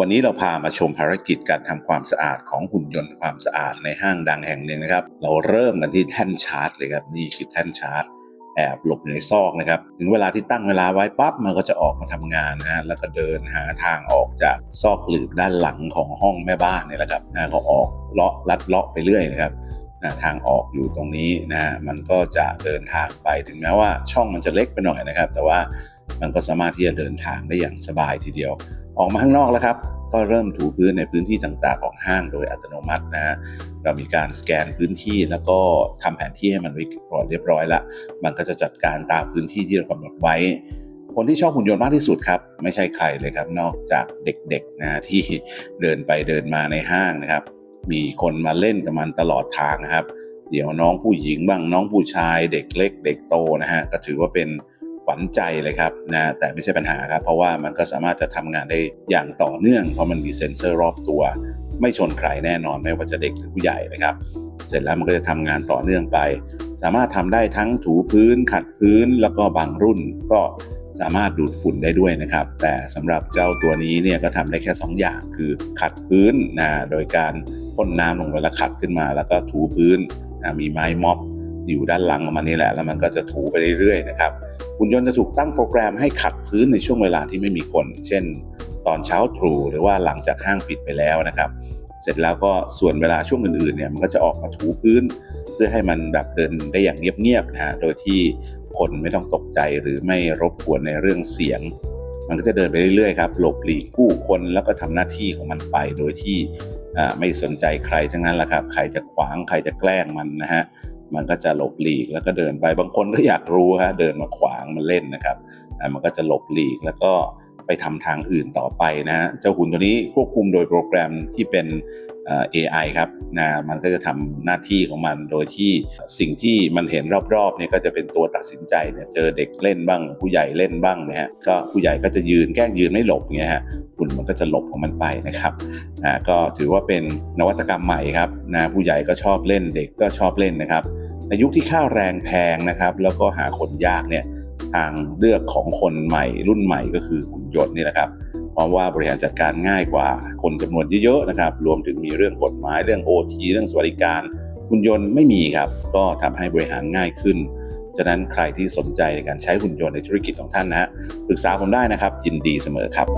วันนี้เราพามาชมภารกิจการทำความสะอาดของหุ่นยนต์ความสะอาดในห้างดังแห่งหนึ่งนะครับ เราเริ่มกันที่แท่นชาร์จเลยครับนี่คือแท่นชาร์จแอบหลบอยู่ในซอกนะครับ ถึงเวลาที่ตั้งเวลาไว้ปั๊บมันก็จะออกมาทำงานนะฮะแล้วก็เดินหาทางออกจากซอกหลืบด้านหลังของห้องแม่บ้านเนี่ยแหละครับนะก็ออกเลาะลัดเลาะไปเรื่อยนะครับนะทางออกอยู่ตรงนี้นะฮะมันก็จะเดินทางไปถึงแม้ว่าช่องมันจะเล็กไปหน่อยนะครับ แต่ว่ามันก็สามารถที่จะเดินทางได้อย่างสบายทีเดียว ออกมาข้างนอกแล้วครับ ก็เริ่มถูพื้นในพื้นที่ต่างๆของห้างโดยอัตโนมัตินะฮะเรามีการสแกนพื้นที่แล้วก็ทำแผนที่ให้มันเรียบร้อยเรียบร้อยละมันก็จะจัดการตามพื้นที่ที่เรากำหนดไว้คนที่ชอบหุ่นยนต์มากที่สุดครับ ไม่ใช่ใครเลยครับ นอกจากเด็กๆนะที่เดินไปเดินมาในห้างนะครับ มีคนมาเล่นกับมันตลอดทางนะครับ เดี๋ยวน้องผู้หญิงบ้างน้องผู้ชาย เด็กเล็ก เด็กโตนะฮะก็ถือว่าเป็น วัญใจเลยครับนะแต่ไม่ใช่ปัญหาครับ เพราะว่ามันก็สามารถจะทำงานได้อย่างต่อเนื่อง เพราะมันมีเซ็นเซอร์รอบตัว ไม่ชนใครแน่นอนไม่ว่าจะเด็กหรือผู้ใหญ่นะครับ เสร็จแล้วมันก็จะทำงานต่อเนื่องไป สามารถทำได้ทั้งถูพื้น ขัดพื้นแล้วก็บางรุ่นก็สามารถดูดฝุ่นได้ด้วยนะครับ แต่สำหรับเจ้าตัวนี้เนี่ยก็ทำได้แค่ 2 อย่างคือขัดพื้นนะโดยการพ่นน้ำลงไปแล้วขัดขึ้นมา แล้วก็ถูพื้นนะมีไม้ม็อบอยู่ด้านหลังของมันนี่แหละ แล้วมันก็จะถูไปเรื่อยๆนะครับ หุ่นยนต์จะถูกตั้งโปรแกรมให้ขัดพื้นในช่วงเวลาที่ไม่มีคน เช่น ตอนเช้าตรู่หรือว่าหลังจากห้างปิดไปแล้วนะครับ เสร็จแล้วก็ส่วนเวลาช่วงอื่นๆเนี่ยมันก็จะออกมาถูพื้น เพื่อให้มันแบบเดินได้อย่างเงียบๆนะฮะโดยที่คนไม่ต้องตกใจหรือไม่รบกวนในเรื่องเสียง มันก็จะเดินไปเรื่อยๆครับหลบหลีกผู้คนแล้วก็ทำหน้าที่ของมันไปโดยที่ไม่สนใจใครทั้งนั้นแหละครับ ใครจะขวางใครจะแกล้งมันนะฮะ มันก็จะหลบหลีกแล้วก็เดินไปบางคนก็อยากรู้ฮะเดินมาขวางมันเล่นนะครับมันก็จะหลบหลีกแล้วก็ไปทำทางอื่นต่อไปนะเจ้าหุ่นตัวนี้ควบคุมโดยโปรแกรมที่เป็นเอ่อ AI ครับนะมันก็จะทำหน้าที่ของมันโดยที่สิ่งที่มันเห็นรอบๆเนี่ยก็จะเป็นตัวตัดสินใจเนี่ยเจอเด็กเล่นบ้าง ผู้ใหญ่เล่นบ้างนะฮะก็ผู้ใหญ่ก็จะยืนแกล้งยืนไม่หลบเงี้ยฮะหุ่นมันก็จะหลบของมันไปนะครับนะก็ถือว่าเป็นนวัตกรรมใหม่ครับนะผู้ใหญ่ก็ชอบเล่นเด็กก็ชอบเล่นนะครับ ในยุคที่ค่าแรงแพงนะครับ แล้วก็หาคนยากเนี่ยทางเลือกของคนใหม่รุ่นใหม่ก็คือหุ่นยนต์นี่แหละครับเพราะว่าบริหารจัดการง่ายกว่าคนจำนวนเยอะๆนะครับ รวมถึงมีเรื่องกฎหมายเรื่อง OT เรื่องสวัสดิการหุ่นยนต์ไม่มีครับ ก็ทำให้บริหารง่ายขึ้นฉะนั้นใครที่สนใจในการใช้หุ่นยนต์ในธุรกิจของท่านนะฮะปรึกษาผมได้นะครับ ยินดีเสมอครับ